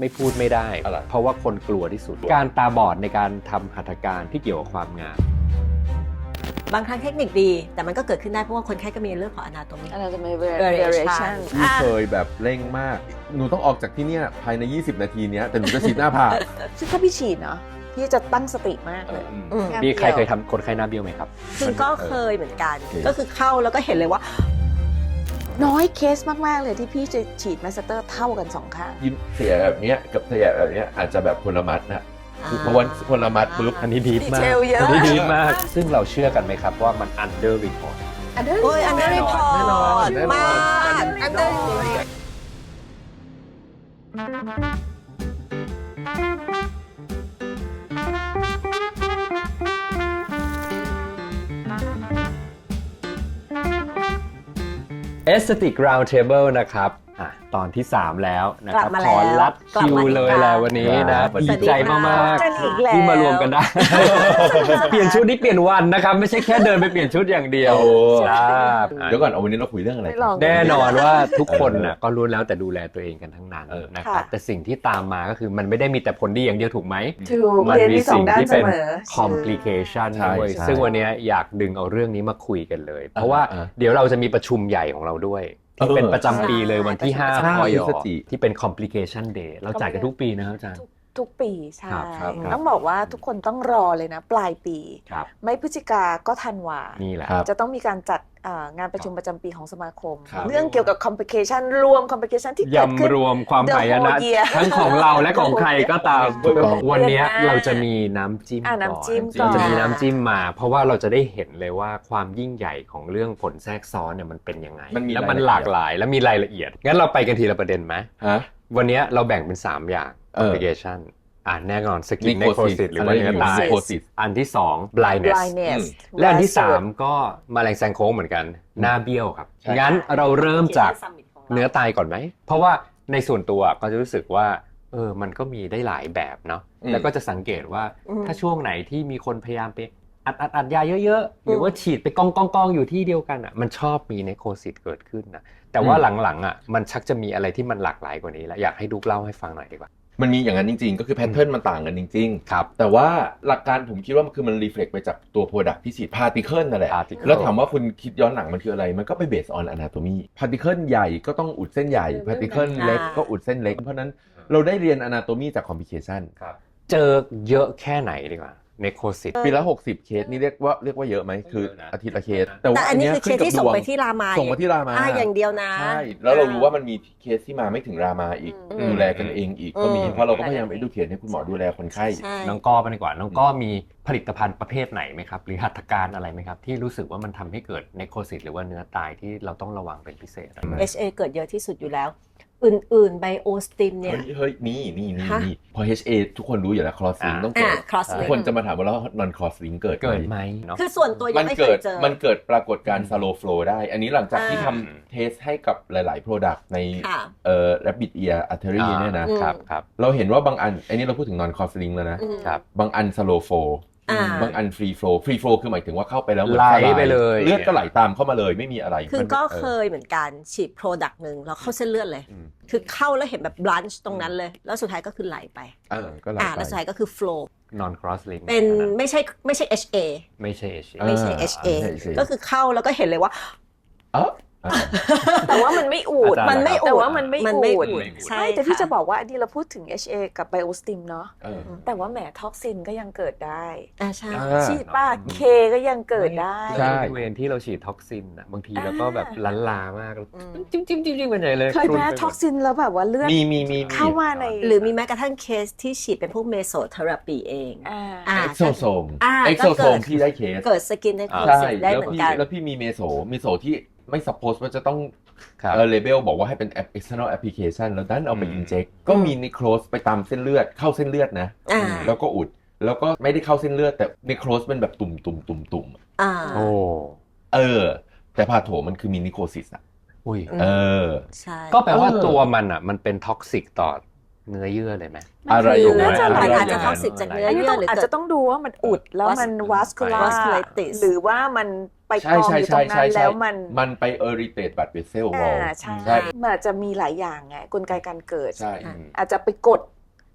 ไม่พูดไม่ได้ อะไร เพราะว่าคนกลัวที่สุด การตาบอดในการทำหัตถการที่เกี่ยวกับความงาม บางครั้งเทคนิคดี แต่มันก็เกิดขึ้นได้เพราะว่าคนไข้ก็มีเรื่องของ anatomy อันนั้นจะมี Variation variation พี่เคยแบบเร่งมาก หนูต้องออกจากที่เนี่ยภายใน 20 นาทีเนี้ยแต่หนูจะฉีดหน้าผาก ซึ่งถ้าพี่ฉีดเนาะพี่จะตั้งสติมากเลยอืมแค่มีใครดีวเคยทำคนไข้หน้าเบี้ยวไหมครับ ซึ่งก็เคยเหมือนกันโอเคก็คือเข้าแล้วก็เห็นเลยว่า น้อยเคสมากๆเลยที่พี่จะฉีดมาสเตอร์เท่ากันสองข้างยิ้มเสียแบบเนี้ยกับเสียแบบเนี้ยอาจจะแบบคนละมัดนะคือเพราะว่าคนละมัดปุ๊บอันนี้ดีมากดีเทลเยอะอันนี้ดีมาก ซึ่งเราเชื่อกันไหมครับว่ามัน under report อันนี้โอ้ยอันนี้รีพอแน่นอนร์ตแน่นอนมากอันนี้ Aesthetic Round Table นะครับ ตอนที่ 3 แล้วนะกคลัรับบมาขอแล้วรัดกลับคิวมาอีกเลยครั้งแหละวันนี้นะสวัสดีดีใจมากเจออีกแล้ว ๆที่มารวมกันได้ เปลี่ยนชุดนี่เปลี่ยนวันนะครับ ไม่ใช่แค่เดินไปเปลี่ยนชุดอย่างเดียวโอ้ ครับเดี๋ยวก่อนเอาวันนี้เราคุยเรื่องอะไร ไม่ลอง แน่นอนว่าทุกคนน่ะก็รู้แล้วแต่ดูแลตัวเองกันทั้งนั้นเออ นะครับค่ะ แต่สิ่งที่ตามมาก็คือมันไม่ได้มีแต่ผลดีอย่างเดียวถูกไหม ถูกมันเรียนมีมีสอสิ่งงด้านที่เสเป็น มอ complication ใช่ด้วยใช่ซึ่งวันนี้อยากดึงเอาเรื่องนี้มาคุยกันเลย เพราะว่าอ่า เดี๋ยวเราจะมีประชุมใหญ่ของเราด้วย ที่เป็นประจำปีเลยวันที่ใช่5ใช่พยพฤศจิที่เป็น complication day เราจ่ายกันทุกปีนะครับอาจารย์ ทุก ทุกปีใช่ครับครับครับ ต้องบอกว่าทุกคนต้องรอเลยนะ ปลายปี ครับ ไม่พฤศจิกาก็ธันวา นี่แหละ ครับ จะต้องมีการจัดอ่างานประชุมประจำปีของสมาคม ครับ เรื่องเกี่ยวกับ complication รวม complication ที่เกิดขึ้น ยำรวมความ The หายนะ whole year ทั้งของเราและของใครก็ตาม ถูกต้อง วันเนี้ยเดือนหน้าเราจะมีน้ำจิ้มอะก่อนน้ำจิ้มเราจะก่อนมีน้ำจิ้มมา เพราะว่าเราจะได้เห็นเลยว่าความยิ่งใหญ่ของเรื่องผลแทรกซ้อนเนี่ยมันเป็นยังไง มันมีแล้วมันรายละเอียดหลากหลายแล้วมีรายละเอียด งั้นเราไปกันทีละประเด็นไหมฮะ วันเนี้ยเราแบ่งเป็น 3 อย่างเออ complication อ่าแน่นอนสกิน Necrosis เนโครซิสหรือว่าอะไรเนื้อตาย Necrosis อันที่2 blindness blindness และอันที่3ก็แมาแรงแซงโค้งเหมือนกัน หน้าเบี้ยวครับใช่งั้นเราเริ่มจากเนื้อตายก่อนไหม เพราะว่าในส่วนตัวก็จะรู้สึกว่าเออมันก็มีได้หลายแบบเนาะอืมแล้วก็จะสังเกตว่าอืมถ้าช่วงไหนที่มีคนพยายามไปอัดอัดอัดยาเยอะๆ หรือว่าฉีดไปกองกองกองอยู่ที่เดียวกันอะมันชอบมีเนโครซิสเกิดขึ้นนะแต่ว่าหลังๆอะมันชักจะมีอะไรที่มันหลากหลายกว่านี้แล้วอยากให้ดูเล่าให้ฟังหน่อยดีกว่า มันมีอย่างนั้นจริง ๆ ก็คือแพทเทิร์นมันต่างกันจริงครับๆแต่ว่าหลักการผมคิดว่ามันคือมันรีเฟล็กไปจากตัวโปรดักที่ฉีดพาร์ติเคิลนั่นแหละ particle แล้วถามว่าคุณคิดย้อนหลังมันคืออะไร มันก็ไปเบสออนอนาโตมีพาร์ติเคิลใหญ่ก็ต้องอุดเส้นใหญ่พาร์ติเคิลเล็กก็อุดเส้นเล็ก เพราะฉะนั้นเราได้เรียนอนาโตมีจากคอมพลิเคชันเจอเยอะแค่ไหนดีกว่า เนโครซิสปีละ 60 เคสนี่เรียกว่าเรียกว่าเยอะไหมคือเยอะนะอาทิตย์ละเคสแต่ว่าอันนี้ยคือเคสที่ขึ้ส่นงกับดวไปที่รามาส่งมาที่รามาอ่าอย่างเดียวนะ ใช่แล้วเรารู้ว่ามันมีเคสที่มาไม่ถึงรามาอีกอืม ดูแลกันเองอีกก็มีอืม เพราะเราก็พยายามไปดูเขียนให้คุณหมอดูแลคนไข้ ใช่ น้องก้อไปดีกว่า น้องก้อมีผลิตภัณฑ์ประเภทไหนไหมครับ หรือหัตถการอะไรไหมครับ ที่รู้สึกว่ามันทำให้เกิดเนโครซิสหรือว่าเนื้อตายที่เราต้องระวังเป็นพิเศษอะไรไหม HA เกิดเยอะที่สุดอยู่แล้ว อื่นๆไบโอสติมเนี่ย เฮ้ยเฮ้ยนี่นี่นี่ฮะ นี่พอ HA ทุกคนรู้อยู่แล้ว cross link อ่า ต้องอ่าเกิด cross ทุก link คนจะมาถามว่าแล้ว non cross link เกิดเกิดไหไหมมเนาะ คือส่วนตัวยัมังนไม่เคเกิยดเจอ มันเกิดปรากฏการณ์ slow flow ได้ อันนี้หลังจากที่อ่า ทำเทสให้กับหลาย ๆ product ในค่ะ เอ่อ rabbit ear artery อ่า เนี่ยนะ อืม ครับครับ เราเห็นว่าบางอัน อันนี้เราพูดถึง non cross link แล้วนะ อืม ครับ บางอัน slow flow อ่า บางอัน free flow free flow คือหมายถึงว่าเข้าไปแล้วมันไหลสาไปเลยเลือดก็ไหลตามเข้ามาเลยไม่มีอะไร คือมันก็อเคยเหมือนกันฉีดโปรดักต์หนึ่งแล้วเข้าเส้นเลือดเลยอืมคือเข้าแล้วเห็นแบบบลันช์ตรงนั้นเลย แล้วสุดท้ายก็คือไหลไปเออก็ไหลอ่าไปแล้วสุดท้ายก็คือ flow non cross link เป็นไม่ใช่ไม่ใช่ HA ไม่ใช่ HA ไม่ใช่อ่า HA ไม่ใช่ก็คือเข้าแล้วก็เห็นเลยว่า เออแต่ว่ามันไม่อูดอาจารย์ มันไม่แต่อูดว่ามันไม่มันไม่อูดอูด ใช่ใช่แต่พี่ค่จะบอกว่าอันนี้เราพูดถึง HA กับ Biostim เนาะเออ แต่ว่าแหมท็อกซินก็ยังเกิดได้อ่าใช่ อ่า ฉีดป้าเคก็ยังเกิดได้ ใช่บริเวณที่เราฉีดท็อกซินอะบางทีเราก็แบบอ่าลันลามากอืม จิ้มจิ้มจิ้มจิ้มกันใหญ่เลยเคยแพ้ท็อกซินแล้วแบบว่าเลือด มีมีมีมีเข้ามาใน หรือมีแม้กระทั่งเคสที่ฉีดเป็นพวกเมโซเทอราปีเองอ่า อ่า เอ็กโซโซมอ่าเอ็กโซก็โซเกิมดที่ได้เคสเกิดสกินในโคใช่สิได้แล้วเหมือนพี่กัน แล้วพี่มีเมโซเมโซที่ ไม่สปอสว่าจะต้องครับเออเลเบลบอกว่าให้เป็น external application แล้วดันเอาไป อืม inject ก็มีในโครสไปตามเส้นเลือดเข้าเส้นเลือดนะ อ่าแล้วก็อุด แล้วก็ไม่ได้เข้าเส้นเลือด แต่ในโครสเป็นแบบตุ่มตุ่มตุ่มตุ่มอ่า โอ้เออ แต่พาโถมันคือมินิโคซิสอะอุ้ย อืม เออ ใช่ ก็แปลว่าเออ ตัวมันอะ มันเป็นท็อกซิกต่อ เนื้อเยื่อเลยไหมอะไรคืออย่างน่านั้นจะอะไรมันอาจอจะย่างเข้านั้นสิทธิ์จากเนื้ออันนี้เยื่ต้อองหรืออาจเกิจะดต้องดูว่ามันอุดแล้วมัน vascular vasculitis หรือว่ามันไปกองอยู่ตรงนั้นแล้วมันมันไปเอริเตตบัตเวเซลวออ่าลใช่ใช่มันอาจจะมีหลายอย่างไงกลไกการเกิดใช่อืมอาจจะไปกด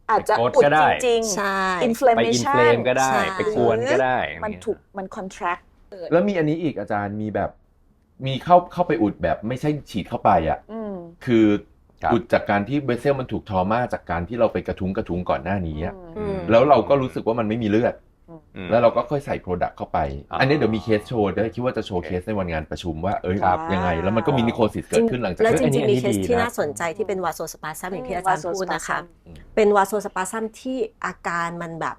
อาจจะไปกดอุดก็ได้จริงใช่ๆไปอิน inflammation เฟลมก็ได้ใช่ไปกวนก็ได้ มันอย่างเงี้ยถูกมัน contract แล้วมีอันนี้อีกอาจารย์มีแบบมีเข้าเข้าไปอุดแบบไม่ใช่ฉีดเข้าไปอะอืมคือ ครับอุดจากการที่เบเซลมันถูกทรมาจากการที่เราไปกระทุ้งกระทุ้งก่อนหน้านี้อะอืม แล้วเราก็รู้สึกว่ามันไม่มีเลือด อืม แล้วเราก็ค่อยใส่โปรดักต์เข้าไปอ๋ออัอันนี้เดี๋ยวมีเคสโชว์ด้วยคิดว่าจะโชว์เคสในวันงานประชุมว่าเอ้ยครับ ยังไง แล้วมันก็มีนิโคซิสเกิดขึ้นหลังจากแล้วนั้นจริงๆอันนี้มีเคสดีที่นะน่าสนใจที่เป็นวาโซสปาซัมอย่างที่อาจารย์พูดนะคะอืมเป็นวาโซสปาซัมที่อาการมันแบบ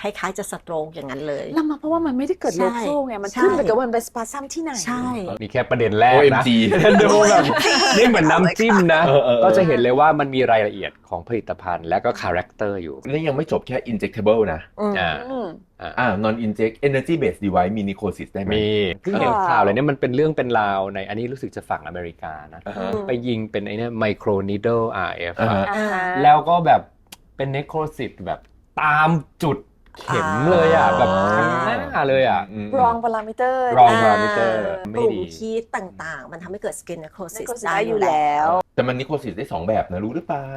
คล้ายๆจะสโตรกอย่างนั้นเลย แล้วมาเพราะว่ามันไม่ได้เกิดใช่โลโซไงมันใช่ขึ้นไปกับว่ามันเป็นสปาซัมที่ไหน ใช่มีแค่ประเด็นแรกนะ OMG ดูแบบนี่เหมือนน้ำจิ้มนะเออเออเออก็จะเห็นเลยว่ามันมีรายละเอียดของผลิตภัณฑ์และก็คาแรคเตอร์อยู่ นี่ยังไม่จบแค่ injectable นะอืมอ่าอืมอ่า non inject energy based device มี nicosis ได้ไหมมีที่เห็นว้าวข่าวเลยเนี่ยมันเป็นเรื่องเป็นราวในอันนี้รู้สึกจะฝั่งอเมริกานะอ่าฮะไปยิงเป็นไอ้เนี่ยไมโครนิด e RF อ่าฮะอะอ่าฮะแล้วก็แบบเป็นเนโครซิตแบบตามจุด เข็มเลยอะอ่าแบบทั้งหน้าเลยอะมรองพารามิเตอร์รองอ่า parameter กไม่ลุ่มดีฮีตต่างๆ มันทำให้เกิดสกินเนโครซิซิสสได้อยู่แล้ว แต่มันนิโคซิสได้สองแบบนะรู้หรือเปล่า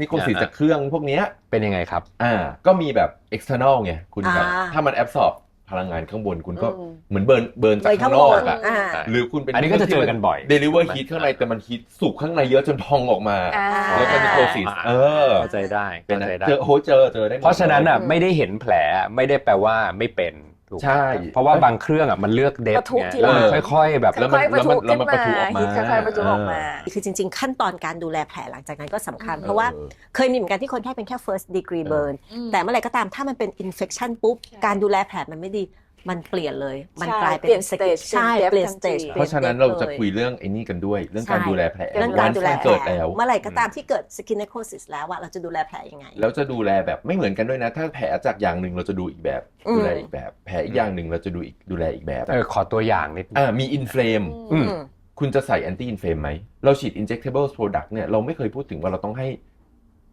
นิโคซิสอ่าฮะจากเครื่องพวกเนี้ยเป็นยังไงครับอ่าก็มีแบบ external ไงคุณแบบอ่าถ้ามัน absorb พลังงานข้างบนคุณก็อืมเหมือนเบิร์นเบิร์นจากเลยข้าข้างงนบอกนอะอ่าหรือคุณเป็นอันนี้ก็จะเจอกันบ่อยเดลิเวอร์ฮีทข้างในแต่มันฮีทสุกข้างในเยอะจนพองออกมาอ่าแล้วก็นิโคซิสอ่าเออเข้าใจได้เป็นเข้านะใจได้เจอโหเจอเจอได้หมดเพราะฉะนั้นอะอืมไม่ได้เห็นแผลไม่ได้แปลว่าไม่เป็นถูกไหม ใช่ เพราะว่าบางเครื่องอะมันเลือกเดฟปะทุไงทีแล้วมันหลังค่อยๆแบบแล้วมันค่อยๆแล้วมันปะทุแล้วมันขึ้นปะทุออกมาฮีทค่อยๆปะทุออกมาคือจริง ๆ ขั้นตอนการดูแลแผลหลังจากนั้นก็สำคัญอืมเพราะว่าเคยมีเหมือนกันที่คนไข้เป็นแค่ first degree เออ burn แต่เมื่อไหร่ก็ตามถ้ามันเป็น infection ปุ๊บการดูแลแผลมันไม่ดี มันเปลี่ยนเลย มันใช่กลายเป็นเปลี่ยน second- stage ใช่เป็นเปลี่ยน depth stage ทันทีเพราะฉะนั้นเราจะคุยเรื่องไอ้นี่กันด้วย เรื่องการใช่ดูแลแผลเรื่องการดูแลวันแผเกิดลแล้ว เมื่อไหร่ก็ตามที่เกิด skin necrosis แล้วอะเราจะดูแลแผลยังไง แล้วจะดูแลแบบไม่เหมือนกันด้วยนะ ถ้าแผลจากอย่างหนึ่งเราจะดูอีกแบบอืมดูแลอีกแบบ แผลอีกอย่างหนึ่งเราจะดูอีกดูแลอีกแบบเออขอตัวอย่างนิดนึงอ่ามีอินเฟลมอืมอืมคุณจะใส่แอนตี้อินเฟลมไหมเราฉีด injectable product เนี่ยเราไม่เคยพูดถึงว่าเราต้องให้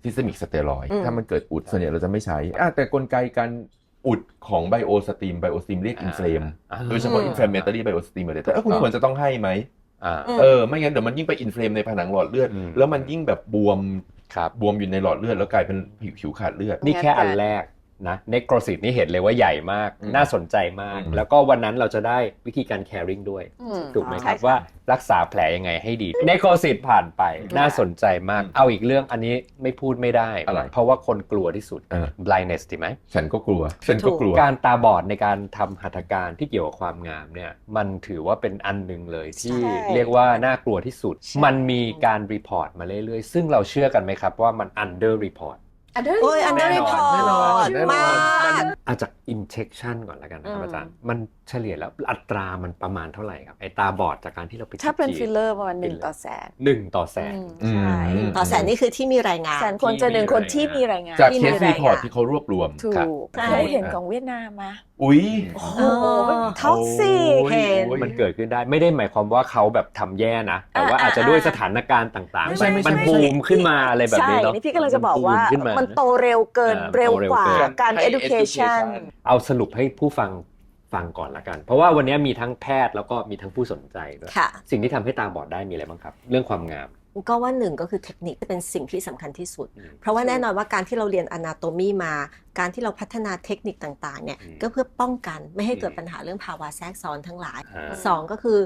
systemic steroid อืมถ้ามันเกิดอุดส่วนใหญ่เราจะไม่ใช้อะแต่กลไกการ อุดของ biostim biostim เรียก inflame อ่าโดยเฉพาะ inflammatory biostimulator เอ้ยคุณควรจะต้องให้ไหมอ่าอืมเออไม่งั้นเดี๋ยวมันยิ่งไปอินเฟลมในผนังหลอดเลือดอืมแล้วมันยิ่งแบบบวมครับบวมอยู่ในหลอดเลือดแล้วกลายเป็นผิวผิวขาดเลือดนี่แค่อันแรก นะเนโครซิตนี่เห็นเลยว่าใหญ่มากอืมน่าสนใจมากอืมแล้วก็วันนั้นเราจะได้วิธีการ caring ด้วยอืมถูกไหมอ๋อครับใช่ค่ะว่ารักษาแผลยังไงให้ดีเนโครซิตผ่านไปน่าสนใจมากอืมเอาอีกเรื่องอันนี้ไม่พูดไม่ได้อะไรเพราะว่าคนกลัวที่สุดเออ blindness ดีไหมฉันก็กลัวฉันก็กลัว การตาบอดในการทำหัตถการที่เกี่ยวกับความงามเนี่ยมันถือว่าเป็นอันหนึ่งเลยที่ใช่เรียกว่าน่ากลัวที่สุดใช่มันมีการรีพอร์ตมาเรื่อยๆซึ่งเราเชื่อกันไหมครับว่ามัน under report อันเดอร์ โอ้ย under แน่นอน report แน่นอนแน่นอน มาก อาจาก injection ก่อนแล้วกันนะครับอืม อาจารย์ มันเฉลี่ยแล้วอัตรามันประมาณเท่าไหร่ครับ ไอตาบอดจากการที่เราไปถ้าเป็นฉีดฟิลเลอร์ประมาณหนึ่งต่อแสนหนึ่งต่อแสน อืมใช่อืม ต่อแสนนี่คือที่มีรายงาน แสนคนเจอหนึ่งคนที่มีรายงานจากที่เคมีสรายงานรีพอร์ตที่เขารวบรวมถูครับกใช่ เคยเห็นของเวียดนามมาอุ๊ยโอ้โหเออ ท็อกซิกโอ้ยเห็นโอ้ยมันเกิดขึ้นได้ไม่ได้หมายความว่าเขาแบบทำแย่นะ แต่ว่าอ่าอาจจะด้วยอ่าสถานการณ์ต่างไม่ใช่ไม่ๆใช่มันภูมิขึ้นมาอะไรแบบนี้เนาะใช่นี่พี่ก็เลยจะบอกว่าภูขึ้นมามันโตเร็วเกินอ่าเร็วกว่าโตเร็วเกินการให้ education education เอาสรุปให้ผู้ฟังฟังก่อนละกัน เพราะว่าวันนี้มีทั้งแพทย์แล้วก็มีทั้งผู้สนใจด้วยค่ะสิ่งที่ทำให้ตาบอดได้มีอะไรบ้างครับ เรื่องความงาม ก็ว่าหนึ่งก็คือเทคนิคเป็นสิ่งที่สำคัญที่สุดอืมเพราะว่าแน่นอนว่าการที่เราเรียนอนาโตมีมา การที่เราพัฒนาเทคนิคต่างๆเนี่ยอืมก็เพื่อป้องกันไม่ให้เกิดอืมปัญหาเรื่องภาวะแทรกซ้อนทั้งหลายอ่าสองก็คือ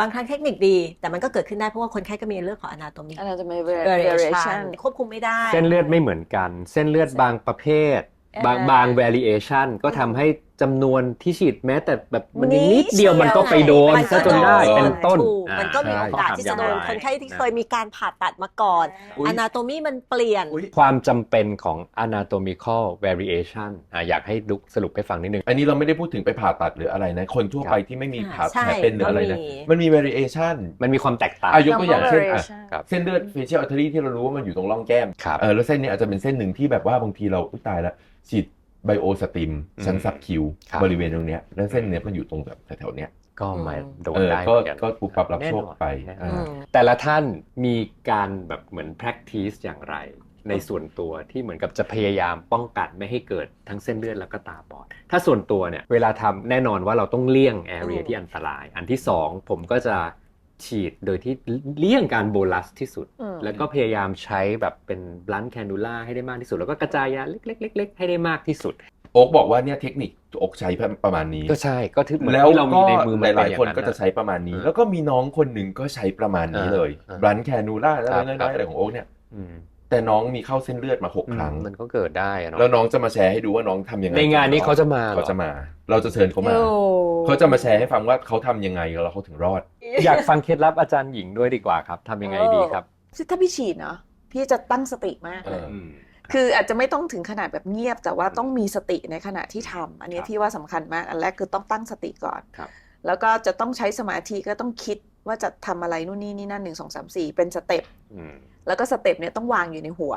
บางครั้งเทคนิคดี แต่มันก็เกิดขึ้นได้เพราะว่าคนไข้ก็มีเรื่องของอนาโตมีอันนั้นจะมี variation variation ควบคุมไม่ได้ เส้นเลือดไม่เหมือนกัน เส้นเลือดบางประเภท บางอ่าบาง variation ก็ทำให้ จำนวนที่ฉีดแม้แต่แบบมันยังนินิดดเดียวมันก็ไปโดนมันก็ซะจนได้โดนเป็นต้นถูกอ่ามันก็มีโอกาสที่จะโดนใช่คนไข้ที่เคยมีการผ่าตัดมาก่อนอุ๊ยอนาโตมีมันเปลี่ยนอุ๊ยความจำเป็นของ anatomical variation อะอยากให้ดุกสรุปให้ฟังนิดนึง อันนี้เราไม่ได้พูดถึงไปผ่าตัดหรืออะไรนะ คนทั่วไปที่ไม่มีผ่าใช่แผลเป็นหรืออะไรนะก็มีมันมี variation มันมีความแตกต่างอายกตัวอย่างเช่นอะ variation ครับเส้นเลือด facial artery ที่เรารู้ว่ามันอยู่ตรงร่องแก้มครับเออแล้วเส้นนี้อาจจะเป็นเส้นหนึ่งที่แบบว่าบางทีเราอุ๊ยตายแล้วฉีด ไบโอสติมชั้นอืมซับคิวครับบริเวณตรงเนี้ยแล้วเส้นเนี้ยมันอยู่ตรงแบบแถวๆเนี้ยก็มาโดนเออได้ก็เหมือนนก็ปุ๊บปั๊บรับโชคไปแน่นอนอ่าอืมแต่ละท่านมีการแบบเหมือน practice อย่างไร ในส่วนตัวที่เหมือนกับจะพยายามป้องกันไม่ให้เกิดทั้งเส้นเลือดแล้วก็ตาบอด ถ้าส่วนตัวเนี่ยเวลาทำแน่นอนว่าเราต้องเลี่ยงแอเรียอืมที่อันตราย อันที่สองผมก็จะ ฉีดโดยที่เลี่ยงการโบลัสที่สุดอืมแล้วก็พยายามใช้แบบเป็นบลันแคนดูล่าให้ได้มากที่สุด แล้วก็กระจายยาเล็กๆๆๆให้ได้มากที่สุด โอ๊กบอกว่าเนี่ยเทคนิคโอ๊กใช้ประมาณนี้ ก็ใช่ก็ถือเหมือนแล้วที่เรามีก็ในมือหมันเป็ลายอๆคนก็จะอใช้ประมาณนี้เออแล้วก็มีน้องคนหนึ่งก็ใช้ประมาณนี้เลยเออบรันแคนูล่าแล้วครับน้ครัอบยๆอะไรของโอ๊กเนี่ยอืม แต่น้องมีเข้าเส้นเลือดมาหกครั้ง มันก็เกิดได้อะเนาะแล้วน้องจะมาแชร์ให้ดูว่าน้องทำยังไงในงานนี้เขาจะมาหรอเขาจะมา เราจะเชิญเขามาโอ้เขาจะมาแชร์ให้ฟังว่าเขาทำยังไงแล้วเขาถึงรอด อยากฟังเคล็ดลับอาจารย์หญิงด้วยดีกว่าครับทำยังไงดีครับถ้าพี่ฉีดเนาะพี่จะตั้งสติมากเลยเออคืออาจจะไม่ต้องถึงขนาดแบบเงียบ แต่ว่าต้องมีสติในขณะที่ทำอันนี้ครับพี่ว่าสำคัญมากอันแรกคือต้องตั้งสติก่อนครับแล้วก็จะต้องใช้สมาธิก็ต้องคิด ว่าจะทำอะไรนู่นนี่นี่นั่นหนึ่งสองสามสี่เป็นสเต็ปอืมแล้วก็สเต็ปเนี่ยต้องวางอยู่ในหัว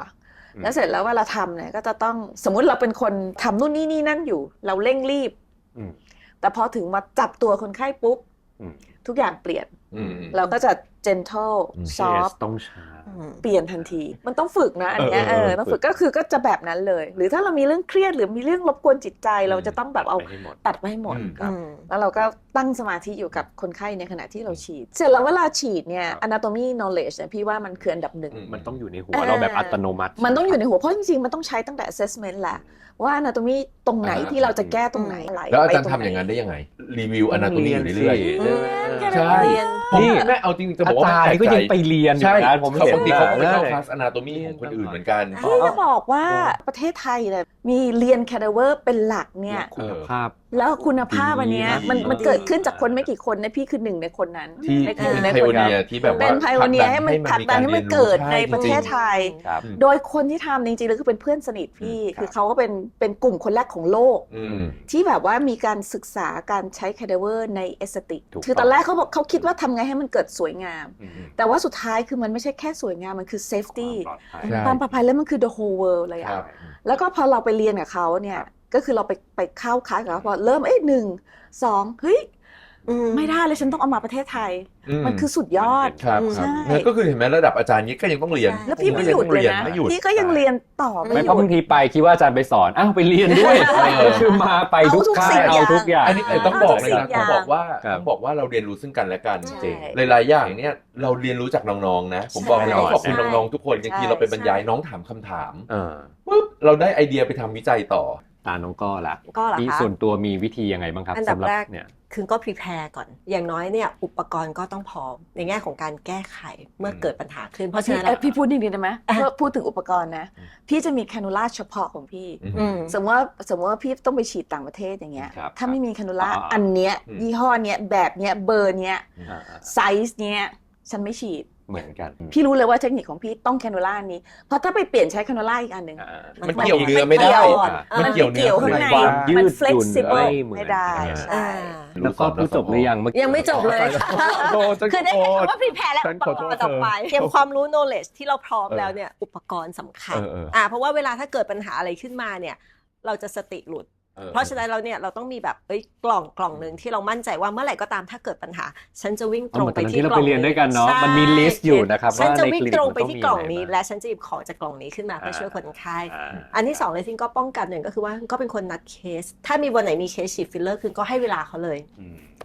อืมแล้วเสร็จแล้วเวลาทำเนี่ยก็จะต้องสมมุติเราเป็นคนทำนู่นนี่นี่นั่นอยู่ เราเร่งรีบอืมแต่พอถึงมาจับตัวคนไข้ปุ๊บอืมทุกอย่างเปลี่ยนอืมเราก็จะ gentle อืม soft ต้องช้าอืมเปลี่ยนทันที มันต้องฝึกนะอันเนี้ยเอเออเอออต้องฝึกก็คือก็จะแบบนั้นเลย หรือถ้าเรามีเรื่องเครียดหรือมีเรื่องรบกวนจิตใจ เราจะต้องแบบเอาไปให้หมดตัดไปให้หมดอืมครับอืมแล้วเราก็ตั้งสมาธิอยู่กับคนไข้ในขณะที่เราฉีด เสร็จแล้วเวลาฉีดเนี่ยครับ anatomy knowledge เนี่ยพี่ว่ามันคืออันดับหนึ่งอืมมันต้องอยู่ในหัวเออเราแบบอัตโนมัติ มันต้องอยู่ในหัวเพราะจริงๆ มันต้องใช้ตั้งแต่ assessment แหละ ว่า anatomy ตรงไหนอ่าที่เราจะแก้ตรงไหนไหแล้วอาจารย์ไปทำอย่างนั้นได้ยังไง รีวิวอต้นาองโตมีอยู่เรื่อยสิเรียนแค่ใช่นั้นเรียนๆผมนี่แม่เอาจริงๆจะอาบอกว่าจารย์นี่ก็ยังไปเรียนอยู่ใช่นะผมเขาเห็ปนกติเขาก็ไปนะเข้าคลาสอนาโตมีของคนอื่นเหมือนกันพี่จะบอกว่าประเทศไทยเนี่ยมีเรียน cadaver เป็นหลักเนี่ยคุณภาพ แล้วคุณภาพอันเนี้ยดีมันดีมันเกิดขึ้นจากคนไม่กี่คนนะพี่คือหนึ่งในคนนั้นที่ในที่เป็นในไพคโอนเนีนั้นยที่แบบว่าเป็นไพโอเนียให้มันผลักดันให้มันเกิดในประเทศไทย ครับ โดยคนที่ทำจริงๆแล้วคือเป็นเพื่อนสนิทพี่ อืมครับ คือเขาก็เป็นเป็นกลุ่มคนแรกของโลก อืม ที่แบบว่ามีการศึกษาการใช้คาเดเวอร์ในเอสติกถูกต้อง คือตอนแรกเขาบอกเขาคิดว่าทำไงให้มันเกิดสวยงาม อืมแต่ว่าสุดท้ายคือมันไม่ใช่แค่สวยงาม มันคือ safety ความปลอดภัยใช่ความปลอดภัยแล้วมันคือ the whole world เลยครัอะบแล้วก็พอเราไปเรียนกับเขาเนี่ยครับ ก็คือเราไปไปเข้าคลาสกับเขาพอเริ่มเอ้ยหนึ่งสองเฮ้ยอืไม่ได้เลยฉันต้องเอามาประเทศไทยอืมมันคือสุดยอดครับอืมครับใช่งั้นก็คือเห็นไหมระดับอาจารย์นี้ก็ยังต้องเรียน แล้วพี่ไม่ก็หยุดต้องเลยรีนนะไม่หยุดพี่ก็ยังเรียนต่อไม่ไม่หเพราะยุบาดงทีไปคิดว่าอาจารย์ไปสอนอ้าวไปเรียนด้วยเออคือมาไปทุกเอาทุกค่าสิ่ยงเอาทุกอย่างอันนี้ต้องบอกเลยนะทุกสิ่ต้องงบอกว่าครับต้องบอกว่าเราเรียนรู้ซึ่งกันและกันใช่จริงหลายๆอย่างเนี่ยเราเรียนรู้จากน้องๆนะผมบอกเลยใช่ต้องขอบคุณใช่น้องๆทุกคนบางทีใช่เราไปบรรยายใช่น้องถามคำถามเออปุ๊บเราได้ไอเดียไปทำวิจัยต่อ ตาน้องก็ละก็เหรอมีคะส่วนตัวมีวิธียังไงบ้างครับอันดับสำหรับแรก เนี่ย คือก็ prepare ก่อน อย่างน้อยเนี่ยอุปกรณ์ก็ต้องพร้อม ในแง่ของการแก้ไขเมื่อเกิดปัญหาขึ้น เพราะฉะพี่นั้นเอ้ยพี่พูดนิดนึงได้ไหมอะเพื่อพูดถึงอุปกรณ์นะพี่จะมีแคนูล่าเฉพาะของพี่อืม สมมติว่าสมมติว่าพี่ต้องไปฉีดต่างประเทศอย่างเงี้ย ครับถ้าไม่มีแคนูล่าอ่าอันเนี้ยอืม ยี่ห้อเนี้ยแบบเนี้ยเบอร์เนี้ยอ่า ไซส์เนี้ยฉันไม่ฉีด เหมือนกัน พี่รู้เลยว่าเทคนิคของพี่ต้องแคนูล่านี้ เพราะถ้าไปเปลี่ยนใช้แคนูล่าอีกอันหนึ่งอ่ามันเกี่ยวเนื้อไม่ได้เกี่ยวอ่อนมันเกี่ยวเนื้อเกี่ยวข้างในความยืมันดหยุ่น flexible ไม่เหมือนไม่ได้กันใช่แล้วก็พูดจบหรือยังเมื่อกี้ยังไม่จบเลยโทษฉันคือได้ขอแค่โทษคำว่า prepare และฉัอุนปขอกโทษรณ์ต่อไปเธอเตรียมความรู้ knowledge ที่เราพร้อมเออแล้วเนี่ยอุปกรณ์สำคัญเออเอออ่าเพราะว่าเวลาถ้าเกิดปัญหาอะไรขึ้นมาเนี่ย เราจะสติหลุดออ เพราะฉะนั้นเราเนี่ยเราต้องมีแบบเอ้ยกล่องกล่องหนึ่งที่เรามั่นใจว่าเมื่อไหร่ก็ตามถ้าเกิดปัญหา ฉันจะวิ่งตรงไปที่อ๋อเหมือนตอนนั้นที่เรากล่องไปเรียนด้วยกันเนอะใช่มันมี list อยู่นะครับฉันจะว่าในวิ่งคลินิกตรงไปมันต้องที่มีกล่องอะไรนี้บ้างและฉันจะหยิบของจากกล่องนี้ขึ้นมาเพื่อช่วยคนไข้อ่าอันที่สองเลยที่ก็ป้องกันหนึ่งก็คือว่าก็เป็นคนนัดเคส ถ้ามีวันไหนมีเคสฉีดฟิลเลอร์คือก็ให้เวลาเขาเลย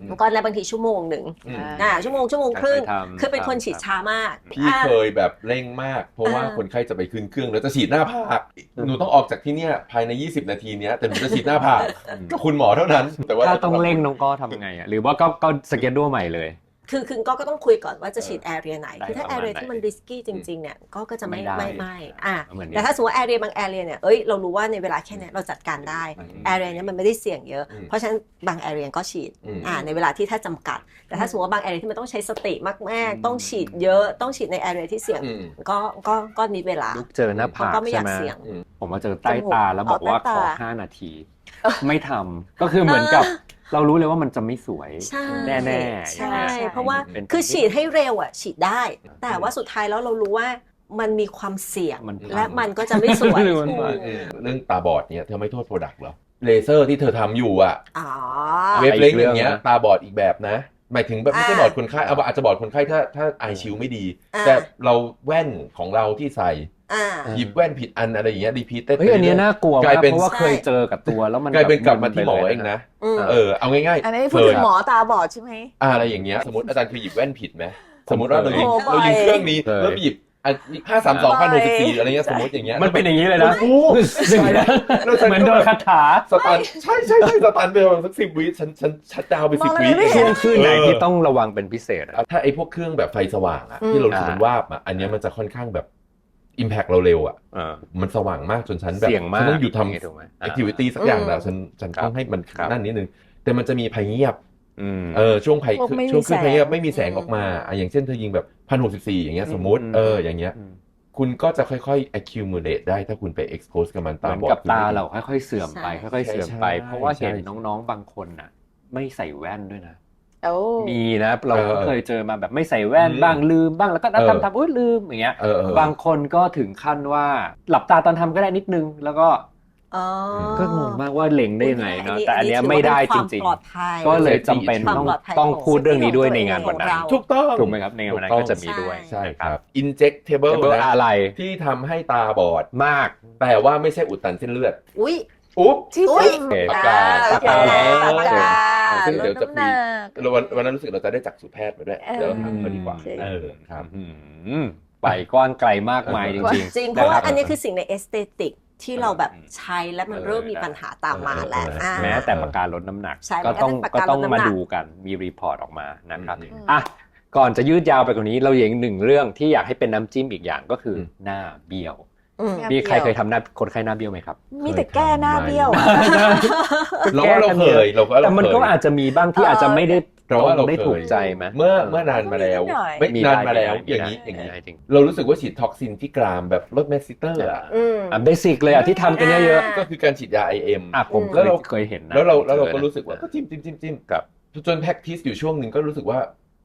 อืมแล้วก็ในบางทีชั่วโมงหนึ่งอืม อ่าชั่วโมงชั่วโมงครึ่งไปทำคือเป็นคนครับฉีดช้ามากพี่อ่า เคยแบบเร่งมาก เพราะว่าอ่า คนไข้จะไปขึ้นเครื่องแล้วจะฉีดหน้าผากหนูต้องออกจากที่เนี่ยภายใน 20 นาทีเนี้ยแต่หนูจะฉีดหน้าผากก็คุณหมอเท่านั้น แต่ว่าถ้าต้องเร่งน้องก็ทำไงอะหรือว่าก็ก็สเก็ตดูใหม่เลย คือคือก็ก็ต้องคุยก่อนว่าจะฉีดแอเรียไหนได้คือถ้าประแอมาณเรียไหนที่มันริสกี้จริงๆเนี่ยก็ก็จะไม่ไม่ได้ไม่ไม่อะเหมือนกันแต่ถ้าสมมติว่าแอเรียบางแอเรียเนี่ยเอ้ยเรารู้ว่าในเวลาแค่เนี้ยเราจัดการได้อืมแอเรียเนี้ยมันไม่ได้เสี่ยงเยอะอืมเพราะฉะนั้นบางแอเรียก็ฉีดอืมอ่าในเวลาที่ถ้าจำกัด แต่ถ้าสมมติว่าบางแอเรียที่มันต้องใช้สติมากอืมๆต้องฉีดเยอะต้องฉีดในแอเรียที่เสี่ยงอืมก็ก็ก็มีเวลาลูกเจอหน้าเขาผากก็ไม่อใช่ยากไหมเสี่ยงอืมผมมาเจอใต้ตาแล้วบอกว่าเอาใต้ขอตาห้านาที ไม่ทำก็คือเหมือนกับ เรารู้เลยว่ามันจะไม่สวยใช่แน่ๆใช่อย่างเงี้ยเพราะว่าเป็นคือฉีดให้เร็วอะฉีดได้ แต่ว่าสุดท้ายแล้วเรารู้ว่ามันมีความเสี่ยงมันพัง และมันก็จะไม่สวยมันพังอืมเรื่องตาบอดเนี่ยเธอไม่โทษโปรดักต์เหรอเลเซอร์ที่เธอทำอยู่อะอ๋อ เวฟเล็กอีกเรื่อองย่างเงี้ยนะตาบอดอีกแบบนะ หมายถึงแบบไม่ใช่อ่าบอดคนไข้เอาอาจจะบอดคนไข้ถ้าถ้าไอชิวไม่ดี อ่า แต่เราแว่นของเราที่ใส่ อ่า หยิบแว่นผิดอันอะไรอย่างเงี้ยรีพีเต็ดเฮ้ยอันเนี้ยน่ากลัวกลายมากเป็นเพราะว่าใช่เคยเจอกับตัวแล้วมันกลายเป็นแบบกลับมาที่หมอไปลยเองนะอืมเออเอาง่ายๆอันนี้พูดเฟิถึร์งหมอตาบอดใช่ไหม อะไรอย่างเงี้ยสมมติอาจารย์เคยหยิบแว่นผิดไหมสมมติว่าเรายิงโอ้บ่อย เรายิงเครื่องนี้เคยแล้วไปหยิบห้าสามสองพันหกสิบสี่อะไรเงี้ยสมมติอย่างเงี้ยมันเป็นอย่างนี้เลยนะโอ้โหแล้วฉันก็เหมือนโดนคาถาสตันใช่ใช่ใช่สตันไปประมาณสักสิบวิฉันฉันชัดดาวน์ไปสิบมองวิอะไรไม่เห็ ช่วงคืนไหนเออที่ต้องระวังเป็นพิเศษอะ ถ้าไอ้พวกเครื่องแบบไฟสว่างอะอืมที่เรารู้สึกมันอ่าวาบอะอันเนี้ยมันจะค่อนข้างแบบ impact เราเร็วอะเออมันสว่างมากจนฉันแบบเสี่ยงมากฉันต้องหยุดอย่างงี้ถูกไหมทำ activity สักอย่างแล้วอืมฉันฉันครับต้องให้มันครับนั่นนิดนึง แต่มันจะมีภัยเงียบอืมเออช่วงภัยพวกไม่มีช่วงขึ้นภัยเงียบแสงไม่มีแสงออกมาอะอย่างเช่นเธอยิงแบบพันหกสิบสี่อย่างเงี้ยสมมติอืมเอออย่างเงี้ยอืมคุณก็จะค่อยๆ accumulate ได้ถ้าคุณไป expose กับมันเหตามือนบอดกับตาคุณไม่ดีเราค่อยๆเสื่อมไปใช่ค่อยๆเสื่อมไปใช่เพราะว่าเห็นใช่น้องๆบางคนน่ะ ไม่ใส่แว่นด้วยนะโอ้ มีนะเราก็เออเคยเจอมาแบบไม่ใส่แว่นอืมบ้างลืมบ้างแล้วก็นัดเออทำทำอุ้ยลืมอย่างเงี้ยเออเออบางคนก็ถึงขั้นว่าหลับตาตอนทำก็ได้นิดนึง แล้วก็อ๋อก็งงมากว่าเล็งได้ยังไงเนาะแต่อันเนี้ยถืไม่ได้ว่าจเป็นริงความปลอดภัยๆก็เลยจำเป็นความต้องปลอดภัยต้องของพูดเรื่องนี้ด้วยในงานขวัอนงนั้นเราถูกต้องถูกไหมครับในงานวันนั้นก็จะมีด้วยใช่นะครับ injectable เบอร์นะอะไรที่ทำให้ตาบอดมาก แต่ว่าไม่ใช่อุดตันเส้นเลือด อุ้ยอุ๊บที่อุ๊ยทำโอเคปากกาโอเคปากกาปากกา ซึ่งลเดี๋ยวดจะน้ำหมีนักวันวันนั้นรู้สึกเราจะได้จักษุแพทย์มาด้วยเออเดี๋ยวเราถามเขาดีกว่าโอเคเออครับอืมไปกว้างไกลมากมายจเออริงจริงๆเพราะว่าคบอันนี้คือสิ่งในเอสเตติกที่เราแบบอืมใช้แล้วมันเออเริ่มมีปัญหาตามมาแล้วเออเอออ่าแม้แต่ปากกาลดน้ำหนักใช่ก็ต้องแม้แต่ปากก็กาต้องลดน้ำหนักมาดูกันมีรีพอร์ตออกมานะครับอืมอะก่อนจะยืดยาวไปกว่านี้เราอย่างหนึ่งเรื่องที่อยากให้เป็นน้ำจิ้มอีกอย่างก็คืออมหน้าเบี้ยวอื มหน้ามีใครเบี้ยวเคยทำหน้าคนไข้หน้าเบี้ยวไหมครับมีแต่แก้หน้าเบี้ยวอะเราว่าเราเคยเราก็แต่เรามันเคก็ยอาจจะมีบ้างที่อาจจะไม่ได้เราว่าเราได้เคยถูกใจไหมเมื่อเมื่อนานมาแล้วนิดหน่อยไม่มีนานได้มาแล้วมีอย่างได้นี้อย่างนี้ได้จริงเรารู้สึกว่าฉีดท็อกซินที่กรามแบบลดเมสซิเตอร์อะอืมอะเบสิกเลยอะที่ทำกันเยอะก็คือการฉีดยา IM ๆอะผมอืมเคแล้วยเราเคยเห็นนะแล้วเราแล้วเราก็จอนะรู้สึกว่าก็จิ้มจิ้มจิ้มจิ้มครับจนแพ็กทิสอยู่ช่วงหนึ่งก็รู้สึกว่า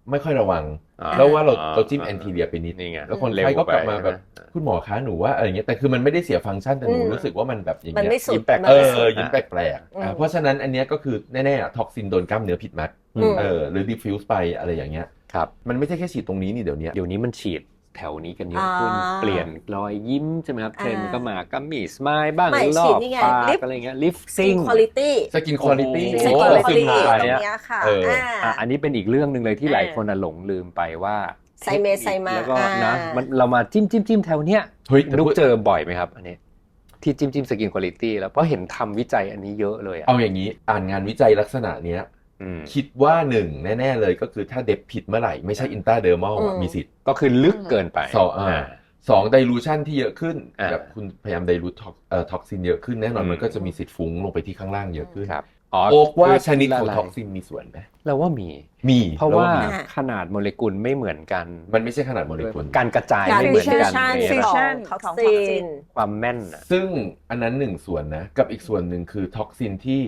ไม่ค่อยระวังอ่แล้วว่าเราอ่เราจิ้มแอนทีเรียไปนิดนี่ไงแล้วคนเร็วไข้ก็กลับมาไปแบบใช่ไหคุณหมอคะหนูว่าอะไรเงี้ยแต่คือมันไม่ได้เสียฟังก์ชันแต่หนูอืมรู้สึกว่ามันแบบอย่างมันเงี้ไม่ยสุดยิ้มแปลกมันเอไม่อสุดยิ้มแปลกๆอืมอ่าเพราะฉะนั้นอันเนี้ยก็คือแน่ๆอะท็อกซินโดนกล้ามเนื้อผิดมัดอืมเออหรือดิฟฟิวส์ไปอะไรอย่างเงี้ยครับมันไม่ใช่แค่ฉีดตรงนี้นี่เดี๋ยวนี้เดี๋ยวนี้มันฉีด แถวนี้กันเยอะขึ้นอ่าเปลี่ยนรอยยิ้มใช่ไหมครับอ่าเทรนด์ก็มาก็มีสมายบ้างไม่รอฉีดบนี่ไงปากลิฟต์อะไรเงี้ยลิฟซิซิ่งงคุณภาพสกินคุณภาพโอ้โหซิงโอ้คุณภาพซึ่งตหารงยเนี้ยค่ะเอออ่าอะอันนี้เป็นอีกเรื่องหนึ่งเลยที่หลายคนอะหลงลืมไปว่าไซเมสไซมาแล้วก็อ่านนะมันเรามาจิ้มจิ้มจิ้มแถวเนี้ยเฮ้ยแต่นุกพูดเจอบ่อยไหมครับอันนี้ที่จิ้มจิ้มสกินคุณภาพแล้วเพราะเห็นทำวิจัยอันนี้เยอะเลยอะเอาอย่างนี้อ่านงานวิจัยลักษณะเนี้ยอืม คิดว่าหนึ่งแน่ ๆ เลยก็คือถ้าเด็บผิดเมื่อไหร่ ไม่ใช่อินตาเดอร์มอลอืมมีสิทธิ์ก็คือลึกเกินไปสองอ่าสองไดรูชันที่เยอะขึ้นอ่าแบบคุณพยายามไดรูทเอ่อท็อกซินเยอะขึ้นแน่นอนอืมมันก็จะมีสิทธิ์ฟุ้งลงไปที่ข้างล่างเยอะขึ้นครับโอกว่าคือชนิดของละลายท็อกซินมีส่วนไหมเราว่ามีมี เพราะว่าแล้มีอ่าขนาดโมเลกุลไม่เหมือนกัน มันไม่ใช่ขนาดโมเลกุลการกระจายการไม่เหมือนกัน fusion เนี่ย fusion ของท็อกของซิ toxin นความแม่นอะซึ่งอันนั้นหนึ่งส่วนนะกับอีกส่วนหนึ่งคือท็อกซินที่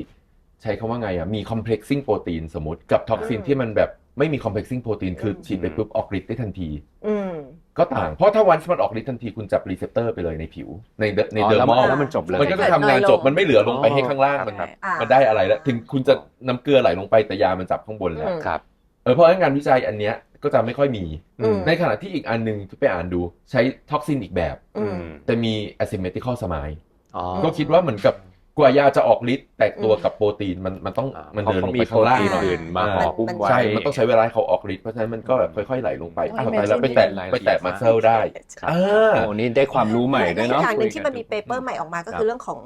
ใช้คำว่าไงอะมี complexing โปรตีนสมมติกับท็อกซินอืมที่มันแบบไม่มี complexing โปรตีนคืออมฉีดไปปุ๊บออกฤทธิ์ได้ทันทีอืมก็ต่าง เพราะถ้าวันมันออกฤทธิ์ทันทีคุณจับรีเซพเตอร์ไปเลยในผิว ในเดในอ๋อเดอร์แล้วมอลแล้วมันจบเลยมันก็จะทำงานจบมันไม่เหลือลงไปให้ข้างล่างมันครับอ่ามัมันได้อะไรแล้ว ถึงคุณจะน้ำเกลือไหลลงไปแต่ยามันจับข้างบนแล้วอืมครับเออเพราะงั้นงานวิจัยอันเนี้ยก็จะไม่ค่อยมีอืมในขณะที่อีกอันหนึ่งที่ไปอ่านดูใช้ท็อกซินอีกแบบอืมแต่มี asymmetrical smile อ๋อก็คิดว่าเหมือนกับ กว่ายาจะออกฤทธิ์แตกตัวกับโปรตีนมันมันต้องอ่ามันเพราะเดินลงเขามีไปข้างล่างโปรตีนหน่อยอื่นมาอ่ห่อหุ้มไว้ใช่ มันต้องใช้เวลาให้เขาออกฤทธิ์เพราะฉะนั้นมันก็แบบค่อยๆไหลลงไปโอ้ยอ้าวไม่ตายแล้วไม่ไปแตะรายละเอียดไปแตะมาเซลได้ครับอ่าโอ้นี่ได้ความรู้ใหม่ด้วยและอีเนาะกอย่างหนึ่งที่มันมีคุเปยกัเปอร์ใหม่ออกมาก็ครับคือเรื่องของ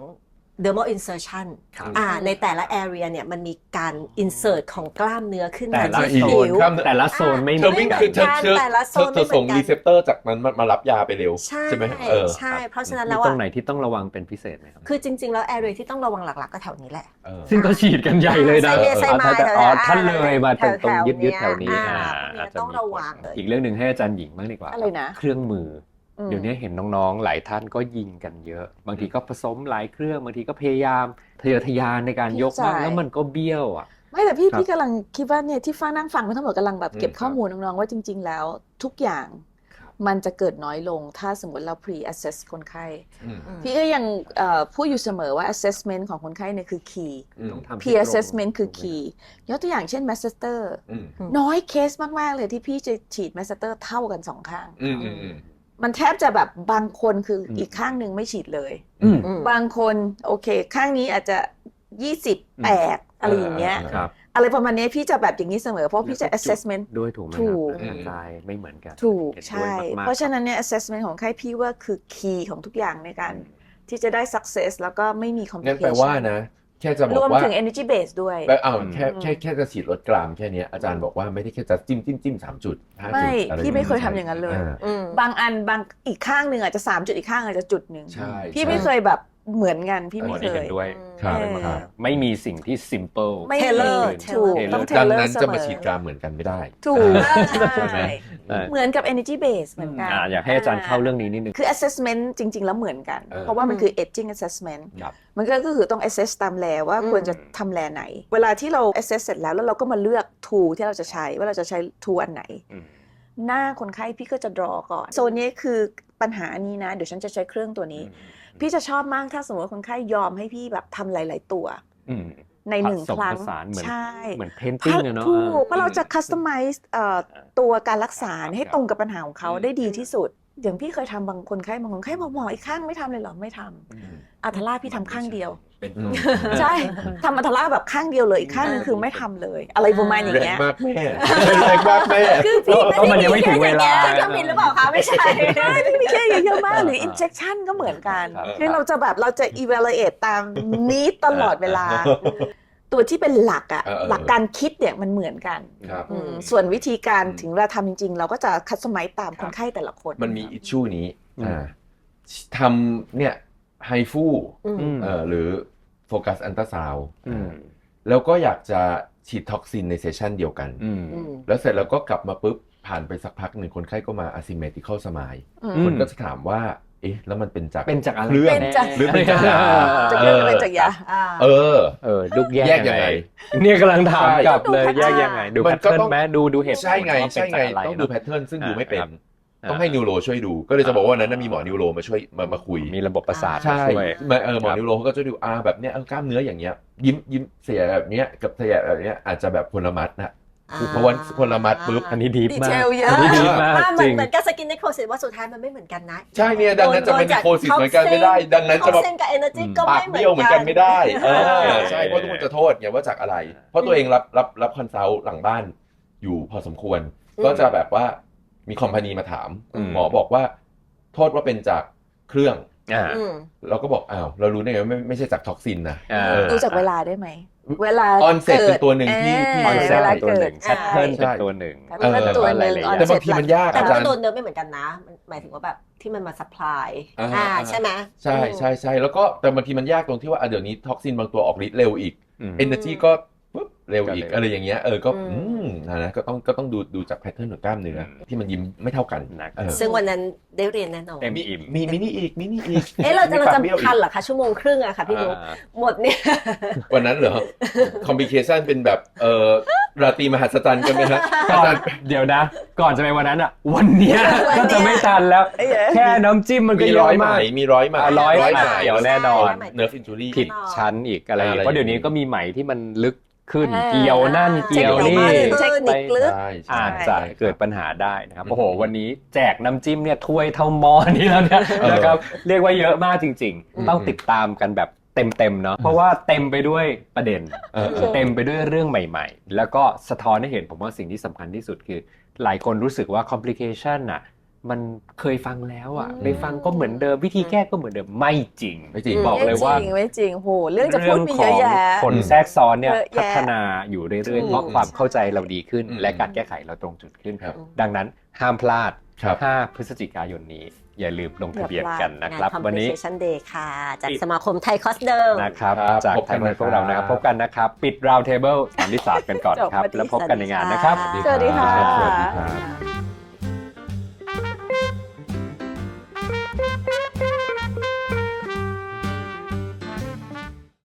dermal insertion ครับอ่าในแต่ละ area เนี่ยมันมีการ insert ของกล้ามเนื้อขึ้นแต่มาละที่โซผินว กล้ามเนื้อแต่ละโซนไม่เหเธมืออนวิ่งกัน คือเธอเธอแต่ละโซเธอนเธอส่งไม่เหมือนกันรีเซพเตอร์จากนั้นมามารับยาไปเร็ว ใช่ไหมเออใช่ เพราะฉะนั้นมีแล้วตรอะงไหนที่ต้องระวังเป็นพิเศษไหมครับ คือจริง ๆ แล้ว area ที่ต้องระวังหลัก ๆ ก็แถวนี้แหละ เออ ซึ่งก็ฉีดกันใหญ่เลยนะไซเมสไซมาอ๋อแถวๆท่านเลยมาตรงตรงแถวๆยึดยึดๆแถวนี้อ่าอ่าพวกเนี้ยต้องระวังเลยอีกเรื่องหนึ่งให้อาจารย์หญิงบ้างดีกว่าอะไรนะ เครื่องมืออืม เดี๋ยวนี้เห็นน้องๆ หลายท่านก็ยิงกันเยอะ บางทีก็ผสมหลายเครื่องบางทีก็พยายามทะเยอทะยานในการยกมากแล้วมันก็เบี้ยวอะไม่แต่พี่ครับพี่กำลังคิดว่าเนี่ยที่ฟ้านั่งฟังมาทั้งหมดกำลังแบบเก็บอืมข้อมูลน้องๆว่าจริง ๆ แล้วทุกอย่างครับมันจะเกิดน้อยลงถ้าสมมติเรา pre assess คนไข้อืมพี่ก็ยังเอ่อพูดอยู่เสมอว่า assessment ของคนไข้เนี่ยคือ key อืมต้องทำให้ peer ตรง assessment คือถูกไหม key ยกตัวอย่างเช่น master อืมน้อยเคสมาก ๆ เลยที่พี่จะฉีด master เท่ากันสองข้างอื มอืมอืมมันแทบจะแบบบางคนคืออมอีกข้างหนึ่งไม่ฉีดเลย อืมอืมบางคนโอเค ข้างนี้อาจจะ20แปดอะไรอย่างเงี้ย ครับอะไรประมาณเนี้ยพี่จะแบบอย่างนี้เสมอเพราะพี่จะ assessment ด้วยถูกไหมถูกครับกระจายไม่เหมือนกันถูกเห็นด้วยใช่มากๆ เพราะฉะนั้นเนี่ย assessment ของไข้พี่ว่าคือ key ของทุกอย่างในการที่จะได้ success แล้วก็ไม่มี งั้นแปล complication ว่านะ แค่จะบอรวกมว่าถึง energy base ด้วยแปลอ้าวแค่อืมแค่แค่จะฉีดลดกรามแค่เนี้ยอาจารย์บอกว่าไม่ได้แค่จะจิ้มจิ้มจิ้มสามจุดห้าจุดไม่ อะไรพี่ไม่เคยใช่ทำอย่างนั้นเลยอ่าอืมบางอันบางอีกข้างหนึ่งอาจจะสามจุดอีกข้างอาจจะจุดหนึ่งใช่พี่ใช่ไม่เคยแบบเหมือนกันพี่อันไม่นี้เคเห็ยนด้วย ครับเออครับ ไม่มีสิ่งที่ simple ไม่ Tailor ถูก Tailor ต้อง ดัง tailor นั้นเสจะมมาอฉีดกรามเหมือนกันไม่ได้ ถูกอ่าใช่ เออเหมือนกับ energy base เหมือนกันอ่าอยากให้อาจารย์เข้าเรื่องนี้นิดนึง คือ assessment จริง ๆ แล้วเหมือนกันเออเพราะว่ามันคือ aging assessment ครับมันก็คือต้อง assess ตามแลว่าอืมควรจะทำแลไหน เวลาที่เรา assess เสร็จแล้ว แล้วเราก็มาเลือก tool ที่เราจะใช้ว่าเราจะใช้ tool อันไหนอืมหน้าคนไข้พี่ก็จะ draw ก่อนโซนนี้คือปัญหานี้นะ เดี๋ยวฉันจะใช้เครื่องตัวนี้ พี่จะชอบมากถ้าสมมติว่าคนไข้ยอมให้พี่แบบทำหลาย ๆ ตัวอืม ในหนึ่งผสมครั้งผสานเหมือนใช่เหมือน painting อะเนาะถูกออเพราะเราจะ customize เอ่อตัวการรักษาให้ตรงกับปัญหาของเขาอืมได้ดีที่สุด อย่างพี่เคยทำบางคนไข้บางคนไข้บอกหมออีกข้างไม่ทำเลยเหรอไม่ทำอืมอัทล่าพี่ทำข้างเดียว เป็นอืมใช่ทำอัทล่าแบบข้างเดียวเลยอีกข้างนึงคือไม่ทำเลย อะไรประมาณอย่างแรงเงี้ยมากแม่แรงมากแม่ คือพี่ก็มันยังไม่ถึงเวลา เครื่องบินหรือเปล่าคะไม่ใช่ใช่พี่มีแค่เยอะๆมากหรืออ่า injection ก็เหมือนกัน ครับ คือเราจะแบบเราจะ evaluate ตามนี้ตลอดเวลา ตัวที่เป็นหลักอะเออเออ หลักการคิดเนี่ยมันเหมือนกันครับ อืมส่วนวิธีการอืม ถึงเวลาทำจริง ๆ เราก็จะคัสตอมไมซ์ตามคนไข้แต่ละคน มันมีอิชชูนี้อืมอ่าทำเนี่ย ไฮฟูอืมอืมเอ่อหรือโฟกัสอันตราซาวอืมแล้วก็อยากจะฉีดท็อกซินในเซสชันเดียวกันอืมอืมแล้วเสร็จแล้วก็กลับมาปุ๊บผ่านไปสักพักหนึ่งคนไข้ก็มา asymmetrical smile อืมอืมคนก็จะถามว่า เอ๊ะ แล้วมันเป็นจากเป็นจากอะไรเครื่องเป็นจากหรือเป็นจากยาจะเรียกว่าเป็นจากยาอ่าเออ เออลูกแยกแยกยังไงเนี่ยกำลังถามใช่กลับเลยดูแยก pattern ยังไง ดูมัแพนทก็เทิร์นต้องแม้ดูดูเหตุผลใช่ไงว่าเป็นใช่ไงจากะรต้องดูเนะแพทเทิร์นซึ่งดูไม่เป็นอ่า ต้องให้นิวโรช่วยดู ก็เลยจะบอกว่าวันนั้นนะมีหมอนิวโรมาช่วยมามาคุย มีระบบประสาทใช่มาช่วยมาเออหมอครับนิวโรเขาก็จะดูอ่าแบบเนี้ยเออกล้ามเนื้ออย่างเงี้ยยิ้มยิ้มเสียแบบเนี้ยกับเสียแบบเนี้ยอาจจะแบบพลมัดนะคือเพราะว่าคนละมัดปุ๊บอันนี้ดีดีมาเทกลเยอะอันนี้ดีมากอ่าเหจมือรินงเหมือนกับสกินในโคสิว่าสุดท้ายมันไม่เหมือนกันนะ ใช่เนี่ยดังนั้นจะเป็นโคสิสเหมือนกันไม่ได้ ดังนั้นจะท็แบอบกซินกับเอเนอร์จีก็ปากไม่เหมือนเบี้ยวเหมือนกันไม่ได้เอเอออใช่เพราะทุกคนจะโทษไงว่าจากอะไร เพราะตัวเองรับรับรับคอนซัลท์หลังบ้านอยู่พอสมควร ก็จะแบบว่า มีคอมพานีมาถามอืมหมอบอกว่า โทษว่าเป็นจากเครื่องอ่าอืมเราก็บอกอ้าวเรารู้ได้ไงว่าไม่ไม่ใช่จากท็อกซินนะอ่าเออดูจากเวลาได้ไหมเวลา onset กิดเป็นตัวหนึ่งที่ที่เอคอนอเซ็ปเวลาต์ตัวเกิหดนึ่งแพทเทิร์นใช่เป็นตัวหนึ่งแพทเทิร์นเออตัวหนึ่งรายละเอียดแต่บางทีมันยากแต่อามันจารก็ย์โดนเนื้อไม่เหมือนกันนะมันหมายถึงว่าแบบที่มันมาซัพพลายอ่าอ่าใช่ไหมใช่ใช่ใช่แล้วก็แต่บางทีมันยากตรงที่ว่าอะเดี๋ยวนี้ท็อกซินบางตัวออกฤทธิ์เร็วอีกอืมเอเนอร์จีก็ปุ๊บเร็วอีกก็เร็วอะไรอย่างเงี้ยเออก็อืมอืม นะนะก็ต้องก็ต้องดูดูจากแพทเทิร์นของกล้ามเนื้ออมที่มันยิ้มไม่เท่ากันนะครับเออซึ่งวันนั้นได้เรียนแน่นอน เต็มมีอิ่มมีมินิอีกมินิอีกเอ๊ะเราจะมีเราปากจะเบี้ยวอีกทันเหรอคะชั่วโมงครึ่งอะค่ะพี่นุ๊กอ่าหมดเนี่ย วันนั้นเหรอคอมพลิเคชันเป็นแบบเออราตรีมหัศจรรย์กันไหมฮะอาก่อจานรย์เดี๋ยวนะ ก่อนจะไปวันนั้นอะ วันเนี้ยก็จะไม่ทันแล้ว แค่น้ำจิ้มมันก็มีเยร้ออะยไหมมากมีร้อยไหมอะร้อยไหมเดี๋ยวแน่นอนเนิร์ฟอินจูรี่ผิดชั้นอีกอะไรอีกอะไรเพราะเดี๋ยวนี้ก็มีไหมที่มันลึก ขึ้น เกี่ยวนั่นอ่าเกี่ยวนี่เทคนิคลึกใช่ใช่อาจจะเกิดปัญหาได้นะครับอืมโอ้โหวันนี้แจกน้ำจิ้มเนี่ยถ้วยเท่าหม้อนี้แล้วเนี่ยเออนะครับเรียกว่าเยอะมากจริงอืมๆต้องติดตามกันแบบเต็มๆเนาะเพราะว่าเต็มไปด้วยประเด็นเออเออเต็มไปด้วยเรื่องใหม่ ๆ แล้วก็สะท้อนให้เห็นผมว่าสิ่งที่สำคัญที่สุดคือ หลายคนรู้สึกว่า complication น่ะ มันเคยฟังแล้วอะอืมไปฟังก็เหมือนเดิมวิธีแก้ก็เหมือนเดิมไม่จริงไม่จริงบอกเลยว่าไม่จริงไม่จริงโหเรื่องจะพูดมีขเยออะงแยะผลแทรกซ้อนเนี่ยเยอะแยะพัฒนาอยู่เรื่อยถูๆกเพราะความเข้าใจเราดีขึ้นอืมและการแก้ไขเราตรงจุดขึ้นครับ ดังนั้นห้ามพลาดครับ5พฤศจิกายนนี้ อย่าลืมลงทะเบียนกันนะงาครับนวันนี้ Complication Day ค่ะ จากปิดสมาคมไทยคอสเดิมนะครับครับจากพบไทกัยนมันพวกเรานะครับนะครับ พบกันนะครับ ปิด round table ตอนที่สามกันก่อนครับจบพอดีแล้วพบกันในงานนะครับ สวัสดีค่ะสวัสดีครับ